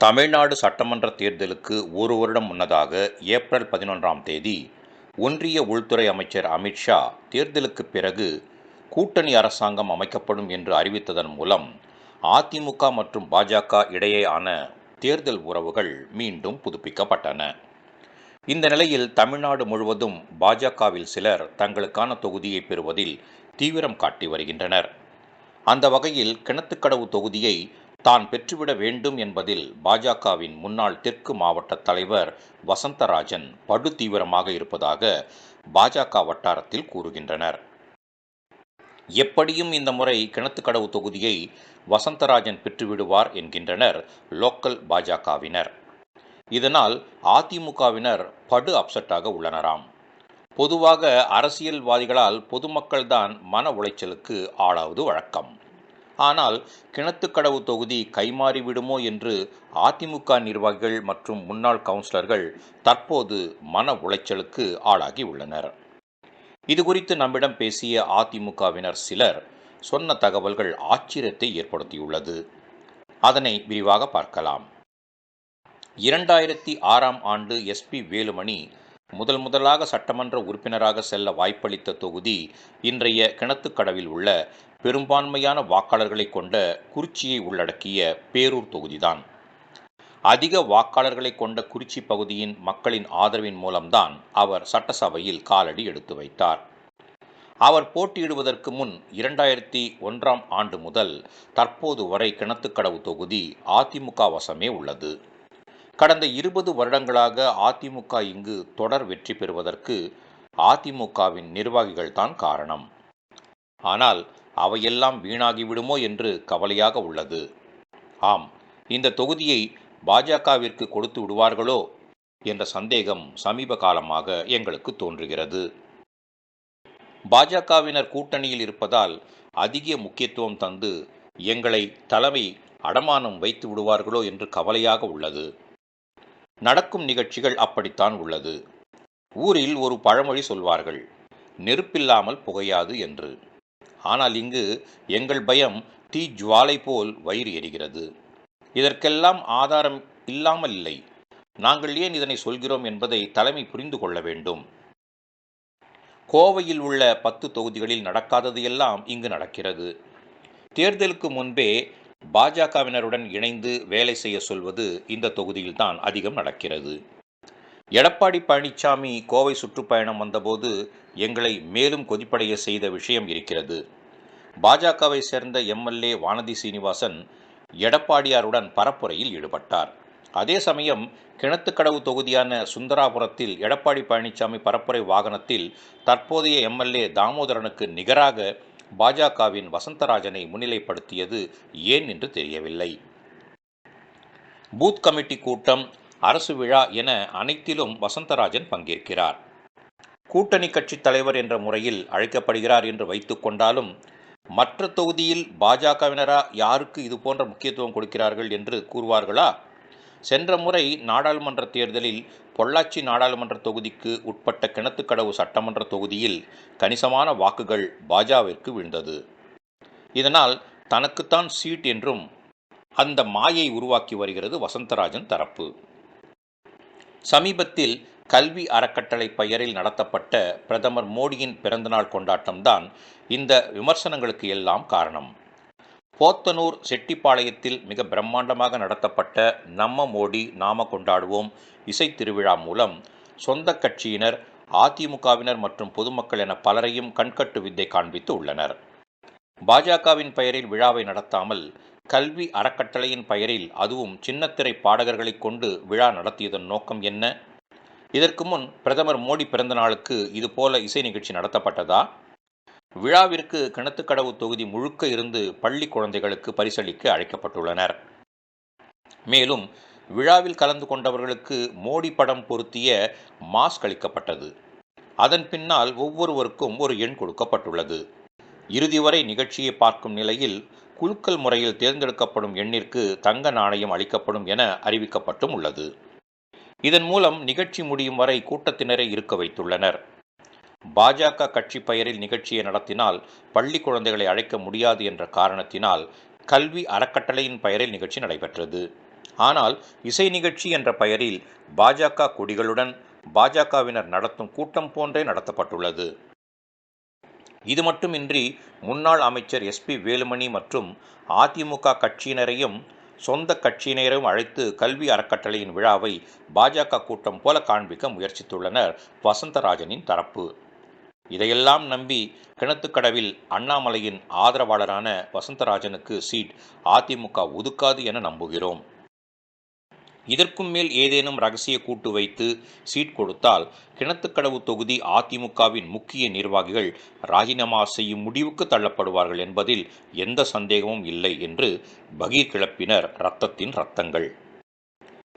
தமிழ்நாடு சட்டமன்ற தேர்தலுக்கு ஒரு வருடம் முன்னதாக ஏப்ரல் பதினொன்றாம் தேதி ஒன்றிய உள்துறை அமைச்சர் அமித்ஷா தேர்தலுக்கு பிறகு கூட்டணி அரசாங்கம் அமைக்கப்படும் என்று அறிவித்ததன் மூலம் அதிமுக மற்றும் பாஜக இடையேயான தேர்தல் உறவுகள் மீண்டும் புதுப்பிக்கப்பட்டன. இந்த நிலையில் தமிழ்நாடு முழுவதும் பாஜகவில் சிலர் தங்களுக்கான தொகுதியை பெறுவதில் தீவிரம் காட்டி வருகின்றனர். அந்த வகையில் கிணத்துக்கடவு தொகுதியை தான் பெற்றுவிட வேண்டும் என்பதில் பாஜகவின் முன்னாள் தெற்கு மாவட்ட தலைவர் வசந்தராஜன் படு தீவிரமாக இருப்பதாக பாஜக வட்டாரத்தில் கூறுகின்றனர். எப்படியும் இந்த முறை கிணத்துக்கடவு தொகுதியை வசந்தராஜன் பெற்றுவிடுவார் என்கின்றனர் லோக்கல் பாஜகவினர். இதனால் அதிமுகவினர் படு அப்செட்டாக உள்ளனராம். பொதுவாக அரசியல்வாதிகளால் பொதுமக்கள்தான் மன உளைச்சலுக்கு ஆளாவது வழக்கம். ஆனால் கிணத்துக்கடவு தொகுதி கைமாறிவிடுமோ என்று அதிமுக நிர்வாகிகள் மற்றும் முன்னாள் கவுன்சிலர்கள் தற்போது மன உளைச்சலுக்கு ஆளாகி உள்ளனர். இதுகுறித்து நம்மிடம் பேசிய அதிமுகவினர் சிலர் சொன்ன தகவல்கள் ஆச்சரியத்தை ஏற்படுத்தியுள்ளது. அதனை விரிவாக பார்க்கலாம். இரண்டாயிரத்தி ஆறாம் ஆண்டு எஸ்பி வேலுமணி முதல் முதலாக சட்டமன்ற உறுப்பினராக செல்ல வாய்ப்பளித்த தொகுதி இன்றைய கிணத்துக்கடவில் உள்ள பெரும்பான்மையான வாக்காளர்களை கொண்ட குறிச்சியை உள்ளடக்கிய பேரூர் தொகுதிதான். அதிக வாக்காளர்களை கொண்ட குறிச்சி பகுதியின் மக்களின் ஆதரவின் மூலம்தான் அவர் சட்டசபையில் காலடி எடுத்து வைத்தார். அவர் போட்டியிடுவதற்கு முன் இரண்டாயிரத்தி ஒன்றாம் ஆண்டு முதல் தற்போது வரை கிணத்துக்கடவு தொகுதி அதிமுக வசமே உள்ளது. கடந்த இருபது வருடங்களாக அதிமுக இங்கு தொடர் வெற்றி பெறுவதற்கு அதிமுகவின் நிர்வாகிகள்தான் காரணம். ஆனால் அவையெல்லாம் வீணாகிவிடுமோ என்று கவலையாக உள்ளது. ஆம் இந்த தொகுதியை பாஜகவிற்கு கொடுத்து விடுவார்களோ என்ற சந்தேகம் சமீப காலமாக எங்களுக்கு தோன்றுகிறது. பாஜகவினர் கூட்டணியில் இருப்பதால் அதிக முக்கியத்துவம் தந்து எங்களை தலைமை அடமானம் வைத்து விடுவார்களோ என்று கவலையாக உள்ளது. நடக்கும் நிகழ்ச்சிகள் அப்படித்தான் உள்ளது. ஊரில் ஒரு பழமொழி சொல்வார்கள் நெருப்பில்லாமல் புகையாது என்று. ஆனால் இங்கு எங்கள் பயம் தீ ஜுவாலை போல் வயிறு எரிகிறது. இதற்கெல்லாம் ஆதாரம் இல்லாமல் இல்லை. நாங்கள் ஏன் இதனை சொல்கிறோம் என்பதை தலைமை புரிந்து கொள்ள வேண்டும். கோவையில் உள்ள பத்து தொகுதிகளில் நடக்காதது எல்லாம் இங்கு நடக்கிறது. தேர்தலுக்கு முன்பே பாஜகவினருடன் இணைந்து வேலை செய்ய சொல்வது இந்த தொகுதியில்தான் அதிகம் நடக்கிறது. எடப்பாடி பழனிசாமி கோவை சுற்றுப்பயணம் வந்தபோது எங்களை மேலும் கொதிப்படைய செய்த விஷயம் இருக்கிறது. பாஜகவை சேர்ந்த எம்எல்ஏ வானதி சீனிவாசன் எடப்பாடியாருடன் பரப்புரையில் ஈடுபட்டார். அதே சமயம் கிணத்துக்கடவு தொகுதியான சுந்தராபுரத்தில் எடப்பாடி பழனிசாமி பரப்புரை வாகனத்தில் தற்போதைய எம்எல்ஏ தாமோதரனுக்கு நிகராக பாஜகவின் வசந்தராஜனை முன்னிலைப்படுத்தியது ஏன் என்று தெரியவில்லை. பூத் கமிட்டி கூட்டம் அரசு விழா என அனைத்திலும் வசந்தராஜன் பங்கேற்கிறார். கூட்டணி கட்சித் தலைவர் என்ற முறையில் அழைக்கப்படுகிறார் என்று வைத்துக்கொண்டாலும் மற்ற தொகுதியில் பாஜகவினரா யாருக்கு இது போன்ற முக்கியத்துவம் கொடுக்கிறார்கள் என்று கூறுவார்களா? சென்ற முறை நாடாளுமன்ற தேர்தலில் பொள்ளாச்சி நாடாளுமன்ற தொகுதிக்கு உட்பட்ட கிணத்துக்கடவு சட்டமன்ற தொகுதியில் கணிசமான வாக்குகள் பாஜாவிற்கு விழுந்தது. இதனால் தனக்குத்தான் சீட் என்றும் அந்த மாயை உருவாக்கி வருகிறது வசந்தராஜன் தரப்பு. சமீபத்தில் கல்வி அறக்கட்டளை பெயரில் நடத்தப்பட்ட பிரதமர் மோடியின் பிறந்தநாள் கொண்டாட்டம்தான் இந்த விமர்சனங்களுக்கு எல்லாம் காரணம். போத்தனூர் செட்டிப்பாளையத்தில் மிக பிரம்மாண்டமாக நடத்தப்பட்ட நம்ம மோடி நாம கொண்டாடுவோம் இசை திருவிழா மூலம் சொந்த கட்சியினர் அதிமுகவினர் மற்றும் பொதுமக்கள் என பலரையும் கண்கட்டு வித்தை காண்பித்து உள்ளனர். பாஜகவின் பெயரில் விழாவை நடத்தாமல் கல்வி அறக்கட்டளையின் பெயரில் அதுவும் சின்னத்திரை பாடகர்களை கொண்டு விழா நடத்தியதன் நோக்கம் என்ன? இதற்கு முன் பிரதமர் மோடி பிறந்த நாளுக்கு இதுபோல இசை நிகழ்ச்சி நடத்தப்பட்டதா? விழாவிற்கு கிணத்துக்கடவு தொகுதி முழுக்க இருந்து பள்ளி குழந்தைகளுக்கு பரிசளிக்க அழைக்கப்பட்டுள்ளனர். மேலும் விழாவில் கலந்து கொண்டவர்களுக்கு மோடி படம் பொருத்திய மாஸ்க் அளிக்கப்பட்டது. அதன் பின்னால் ஒவ்வொருவருக்கும் ஒரு எண் கொடுக்கப்பட்டுள்ளது. இறுதி வரை நிகழ்ச்சியை பார்க்கும் நிலையில் குலுக்கல் முறையில் தேர்ந்தெடுக்கப்படும் எண்ணிற்கு தங்க நாணயம் அளிக்கப்படும் என அறிவிக்கப்பட்டும் உள்ளது. இதன் மூலம் நிகழ்ச்சி முடியும் வரை கூட்டத்தினரை இருக்க வைத்துள்ளனர். பாஜக கட்சி பெயரில் நிகழ்ச்சியை நடத்தினால் பள்ளி குழந்தைகளை அழைக்க முடியாது என்ற காரணத்தினால் கல்வி அறக்கட்டளையின் பெயரில் நிகழ்ச்சி நடைபெற்றது. ஆனால் இசை நிகழ்ச்சி என்ற பெயரில் பாஜக கொடிகளுடன் பாஜகவினர் நடத்தும் கூட்டம் போன்றே நடத்தப்பட்டுள்ளது. இது மட்டுமின்றி முன்னாள் அமைச்சர் எஸ்பி வேலுமணி மற்றும் அதிமுக கட்சியினரையும் சொந்த கட்சியினரையும் அழைத்து கல்வி அறக்கட்டளையின் விழாவை பாஜக கூட்டம் போல காண்பிக்க முயற்சித்துள்ளனர் வசந்தராஜனின் தரப்பு. இதையெல்லாம் நம்பி கிணத்துக்கடவில் அண்ணாமலையின் ஆதரவாளரான வசந்தராஜனுக்கு சீட் அதிமுக ஒதுக்காது என நம்புகிறோம். இதற்கும் மேல் ஏதேனும் ரகசிய கூட்டு வைத்து சீட் கொடுத்தால் கிணத்துக்கடவு தொகுதி அதிமுகவின் முக்கிய நிர்வாகிகள் ராஜினாமா செய்யும் முடிவுக்கு தள்ளப்படுவார்கள் என்பதில் எந்த சந்தேகமும் இல்லை என்று பகீர் கிளப்பினர் ரத்தத்தின் ரத்தங்கள்.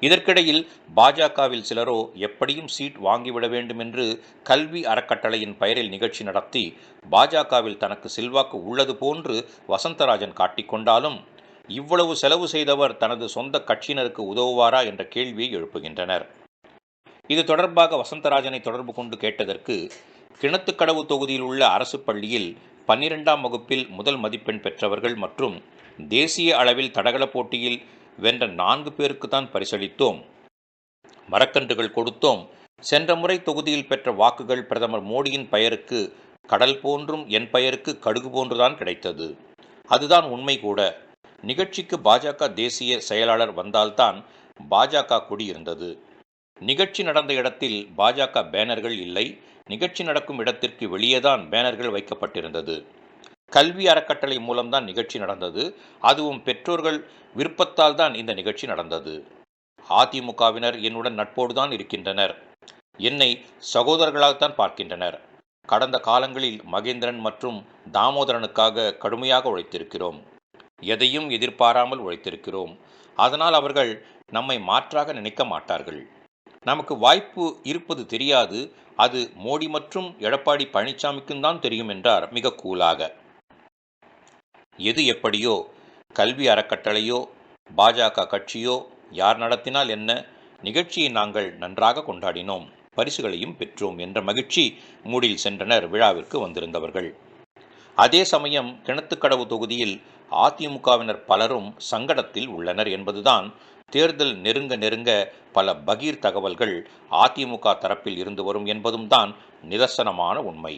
இதற்கிடையில் பாஜகவில் சிலரோ எப்படியும் சீட் வாங்கிவிட வேண்டும் என்று கல்வி அறக்கட்டளையின் பெயரில் நிகழ்ச்சி நடத்தி பாஜகவில் தனக்கு செல்வாக்கு உள்ளது போன்று வசந்தராஜன் காட்டிக்கொண்டாலும் இவ்வளவு செலவு செய்தவர் தனது சொந்த கட்சியினருக்கு உதவுவாரா என்ற கேள்வியை எழுப்புகின்றனர். இது தொடர்பாக வசந்தராஜனை தொடர்பு கொண்டு கேட்டதற்கு கிணத்துக்கடவு தொகுதியில் உள்ள அரசு பள்ளியில் பன்னிரெண்டாம் வகுப்பில் முதல் மதிப்பெண் பெற்றவர்கள் மற்றும் தேசிய அளவில் தடகள போட்டியில் வென்ற நான்கு பேருக்கு தான் பரிசளித்தோம். மரக்கன்றுகள் கொடுத்தோம். சென்ற முறை தொகுதியில் பெற்ற வாக்குகள் பிரதமர் மோடியின் பெயருக்கு கடல் போன்றும் என் பெயருக்கு கடுகு போன்றுதான் கிடைத்தது. அதுதான் உண்மை கூட. நிகழ்ச்சிக்கு பாஜக தேசிய செயலாளர் வந்தால்தான் பாஜக கொடி இருந்தது. நிகழ்ச்சி நடந்த இடத்தில் பாஜக பேனர்கள் இல்லை. நிகழ்ச்சி நடக்கும் இடத்திற்கு வெளியேதான் பேனர்கள் வைக்கப்பட்டிருந்தது. கல்வி அறக்கட்டளை மூலம்தான் நிகழ்ச்சி நடந்தது. அதுவும் பெற்றோர்கள் விருப்பத்தால் தான் இந்த நிகழ்ச்சி நடந்தது. அதிமுகவினர் என்னுடன் நட்போடு தான் இருக்கின்றனர். என்னை சகோதரர்களாகத்தான் பார்க்கின்றனர். கடந்த காலங்களில் மகேந்திரன் மற்றும் தாமோதரனுக்காக கடுமையாக உழைத்திருக்கிறோம். எதையும் எதிர்பாராமல் உழைத்திருக்கிறோம். அதனால் அவர்கள் நம்மை மாற்றாக நினைக்க மாட்டார்கள். நமக்கு வாய்ப்பு இருப்பது தெரியாது. அது மோடி மற்றும் எடப்பாடி பழனிசாமிக்கும் தான் தெரியும் என்றார் மிக கூலாக. எது எப்படியோ கல்வி அறக்கட்டளையோ பாஜக கட்சியோ யார் நடத்தினால் என்ன நிகழ்ச்சியை நாங்கள் நன்றாக கொண்டாடினோம் பரிசுகளையும் பெற்றோம் என்ற மகிழ்ச்சி மூடில் சென்றனர் விழாவிற்கு வந்திருந்தவர்கள். அதே சமயம் கிணத்துக்கடவு தொகுதியில் அதிமுகவினர் பலரும் சங்கடத்தில் உள்ளனர் என்பதுதான் தேர்தல் நெருங்க நெருங்க பல பகீர் தகவல்கள் அதிமுக தரப்பில் இருந்து வரும் என்பதும் தான் நிதர்சனமான உண்மை.